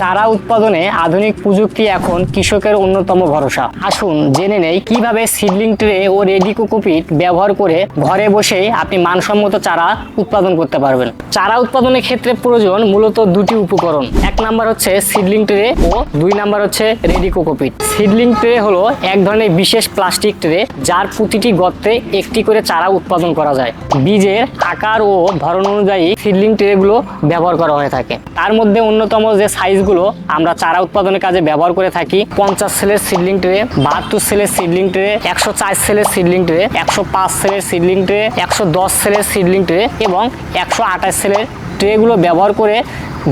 চারা উৎপাদনে আধুনিক প্রযুক্তি এখন কৃষকের অন্যতম ভরসা। আসুন জেনে নেই কীভাবে সিডলিং ট্রে ও রেডি কোকোপিট ব্যবহার করে ঘরে বসে আপনি মানসম্মত চারা উৎপাদন করতে পারবেন। চারা উৎপাদনের ক্ষেত্রে প্রয়োজন মূলত দুটি উপকরণ। এক নাম্বার হচ্ছে সিডলিং ট্রে ও দুই নাম্বার হচ্ছে রেডি কোকোপিট। সিডলিং ট্রে হলো এক ধরনের বিশেষ প্লাস্টিক ট্রে যার প্রতিটি গর্তে একটি করে চারা উৎপাদন করা যায়। বীজের আকার ও ধরন অনুযায়ী সিডলিং ট্রেগুলো ব্যবহার করা হয়ে থাকে। তার মধ্যে অন্যতম যে সাইজগুলো আমরা চারা উৎপাদনের কাজে ব্যবহার করে থাকি। পঞ্চাশ সেলের সিডলিং ট্রে বাহাত্তর সেলের সিডলিং ট্রে একশো চার সেলের সিডলিং ট্রে একশো পাঁচ সেলের সিডলিং ট্রে একশো দশ সেলের সিডলিং ট্রে এবং একশো আঠাশ সেলের ট্রেগুলো ব্যবহার করে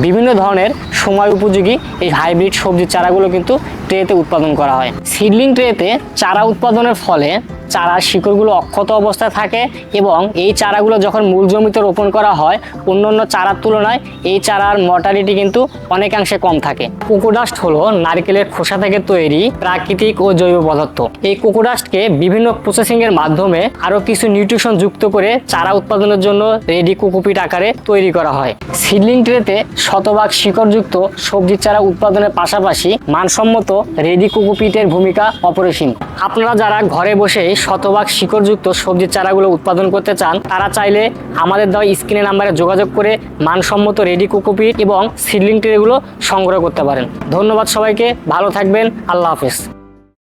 বিভিন্ন ধরনের সময় উপযোগী এই হাইব্রিড সবজির চারাগুলো কিন্তু ট্রেতে উৎপাদন করা হয়। সিডলিং ট্রেতে চারা উৎপাদনের ফলে চারার শিকড়গুলো অক্ষত অবস্থায় থাকে এবং এই চারাগুলো যখন মূল জমিতে রোপণ করা হয় অন্য অন্য চারার তুলনায় এই চারার মর্টালিটি কিন্তু অনেকাংশে কম থাকে। কোকোডাস্ট হলো নারকেলের খোসা থেকে তৈরি প্রাকৃতিক ও জৈব পদার্থ। এই কোকোডাস্টকে বিভিন্ন প্রসেসিংয়ের মাধ্যমে আরও কিছু নিউট্রিশন যুক্ত করে চারা উৎপাদনের জন্য রেডি কোকোপিট আকারে তৈরি করা হয়। সিডলিং ট্রেতে শতভাগ শিকড়যুক্ত সবজির চারা উৎপাদনের পাশাপাশি মানসম্মত রেডি কোকোপিটের ভূমিকা অপরিসীম। আপনারা যারা ঘরে বসে শতভাগ শিকড়যুক্ত সবজির চারাগুলো উৎপাদন করতে চান, তারা চাইলে আমাদের দেওয়া স্ক্রিনে নাম্বারে যোগাযোগ করে মানসম্মত রেডি কোকোপিট এবং সিডলিং ট্রেগুলো সংগ্রহ করতে পারেন। ধন্যবাদ সবাইকে, ভালো থাকবেন, আল্লাহ হাফেজ।